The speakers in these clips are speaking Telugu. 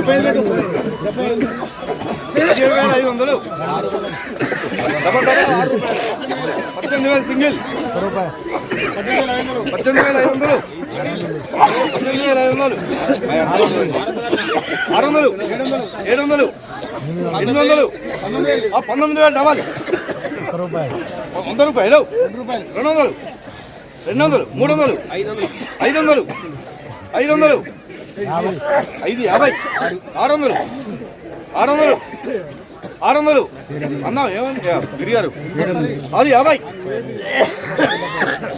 వేల ఐదు వందలు. రూపాయలు పద్దెనిమిది వేల సింగిల్ పద్దెనిమిది వేల ఐదు వందలు. పద్దెనిమిది వేల. ఐదు వందలు. ఆరు వందలు. ఏడు వందలు. ఎనిమిది వందలు. పంతొమ్మిది వేల డబల్ వంద రూపాయలు రెండు వందలు. రెండు వందలు. మూడు వందలు. ఐదు వందలు. ఐదు వందలు. ఐదు యాభై. ఆరు వందలు. ఆరు వందలు. ఆరు వందలు. అన్నా ఏమని తిరిగారు ఆరు యాభై.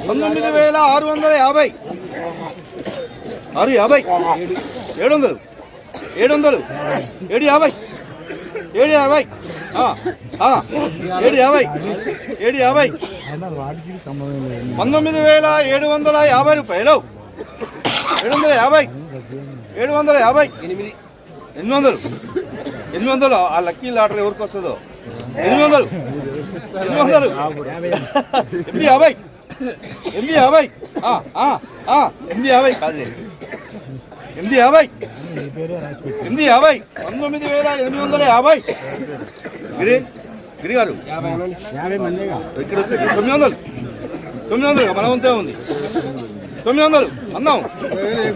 పంతొమ్మిది వేల ఆరు వందల యాభై. ఆరు యాభై. ఏడు వందలు. ఏడు వందలు. ఏడు యాభై. ఏడు యాభై. ఏడు యాభై. ఏడు యాభై. పంతొమ్మిది వేల ఏడు వందల యాభై రూపాయలు. ఏడు వందల యాభై. ఏడు వందల యాభై. ఎనిమిది. ఎనిమిది వందలు. ఎనిమిది వందలు. ఆ లక్కీ లాటరీ ఎవరికి వస్తుందో? ఎనిమిది వందలు. ఎనిమిది వందలు. ఎనిమిది యాభై. ఎనిమిది యాభై. ఆ, ఆ, ఆ, ఎనిమిది యాభై. కాదు ఎనిమిది యాభై. ఎనిమిది యాభై. పంతొమ్మిది వేల ఎనిమిది వందల యాభై. గిరి గిరి గారు ఇక్కడ తొమ్మిది వందలు. తొమ్మిది వందలు. మన వంతే ఉంది. తొమ్మిది వందలు. అందాం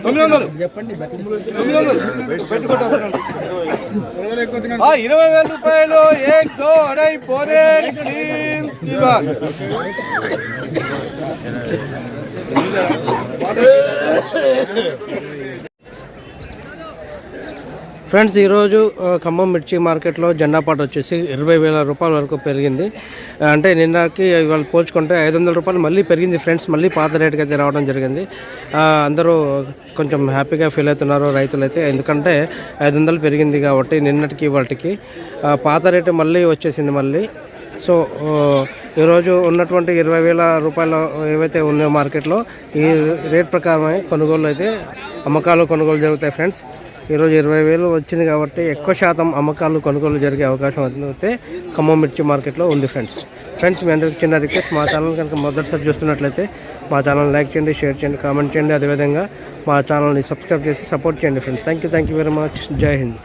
తొమ్మిది వందలు. తొమ్మిది వందలు. పెట్టుకుంటాం ఇరవై వేల రూపాయలు దో అడై పోరే. ఫ్రెండ్స్ ఈరోజు ఖమ్మం మిర్చి మార్కెట్లో జెండా పాట వచ్చేసి ఇరవై వేల రూపాయల వరకు పెరిగింది. అంటే నిన్నకి ఇవాళ పోల్చుకుంటే ఐదు వందల రూపాయలు మళ్ళీ పెరిగింది ఫ్రెండ్స్. మళ్ళీ పాత రేటుకి అయితే రావడం జరిగింది. అందరూ కొంచెం హ్యాపీగా ఫీల్ అవుతున్నారు రైతులు అయితే ఎందుకంటే ఐదు వందలు పెరిగింది కాబట్టి నిన్నటికి వాటికి పాత రేటు మళ్ళీ వచ్చేసింది మళ్ళీ. సో ఈరోజు ఉన్నటువంటి ఇరవై వేల రూపాయలు ఏవైతే ఉన్నాయో మార్కెట్లో ఈ రేట్ ప్రకారమే కొనుగోలు అయితే అమ్మకాలు కొనుగోలు జరుగుతాయి ఫ్రెండ్స్. ఈరోజు ఇరవై వేలు వచ్చింది కాబట్టి ఎక్కువ శాతం అమ్మకాలు కొనుగోలు జరిగే అవకాశం అయితే ఖమ్మం మిర్చి మార్కెట్లో ఉంది ఫ్రెండ్స్. ఫ్రెండ్స్ మీ అందరికి చిన్న రిక్వెస్ట్ మా ఛానల్ కనుక మొదటిసారి చూస్తున్నట్లయితే మా ఛానల్ లైక్ చేయండి షేర్ చేయండి కామెంట్ చేయండి. అదేవిధంగా మా ఛానల్ని సబ్స్క్రైబ్ చేసి సపోర్ట్ చేయండి friends. Thank you thank you very much. జై హింద్.